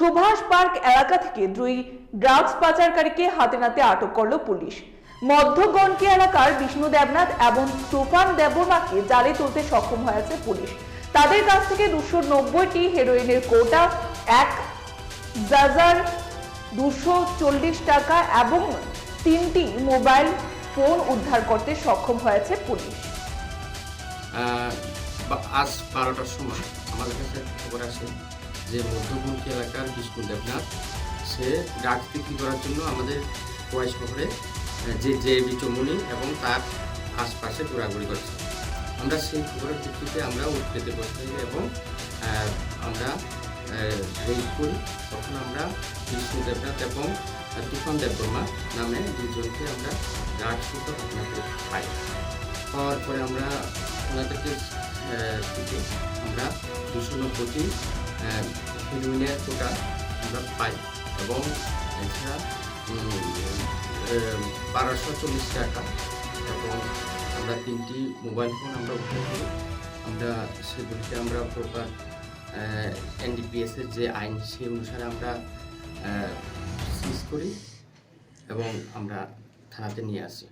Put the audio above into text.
Subhash park এলাকা থেকে দুই ড্রাগস পাচারকারীকে হাতে নাতে আটক করল পুলিশ। মধ্যগণকি এলাকার বিষ্ণু দেবনাথ এবং তুফান দেববর্মাকে জালে তুলতে সক্ষম হয়েছে পুলিশ। তাদের কাছ থেকে দুশো নব্বইটি হেরোইনের কোটা, এক জাজার দুশো চল্লিশ টাকা এবং তিনটি মোবাইল ফোন উদ্ধার করতে সক্ষম হয়েছে পুলিশ। আজ বারোটার সময়। আমাদের কাছে খবর আসে যে মধ্যবঙ্কি এলাকার বিষ্ণু দেবনাথ সে ড্রাগস বিক্রি করার জন্য আমাদের কোয়াই শহরে যে যে বিচমনি এবং তার আশপাশে ঘোরাঘুরি করছে। আমরা সেই খবরের ভিত্তিতে আমরা উৎপেতে বসে এবং আমরা রেড করি। তখন আমরা বিষ্ণু দেবনাথ এবং তুফান দেববর্মা নামে দুজনকে আমরা ঘটনা করে পাই। পাওয়ার পরে আমরা ওনাদেরকে আমরা দুশো নব্বইটি হিরোইনের কোটা আমরা পাই এবং এছাড়া বারোশো চল্লিশ টাকা। এবং আমরা তিনটি মোবাইল ফোন আমরা উদ্ধার করি আমরা সেগুলিকে আমরা প্রপার এনডিপিএস এর যে আইন, সেই অনুসারে আমরা সিজ করি এবং আমরা থানাতে নিয়ে আসি।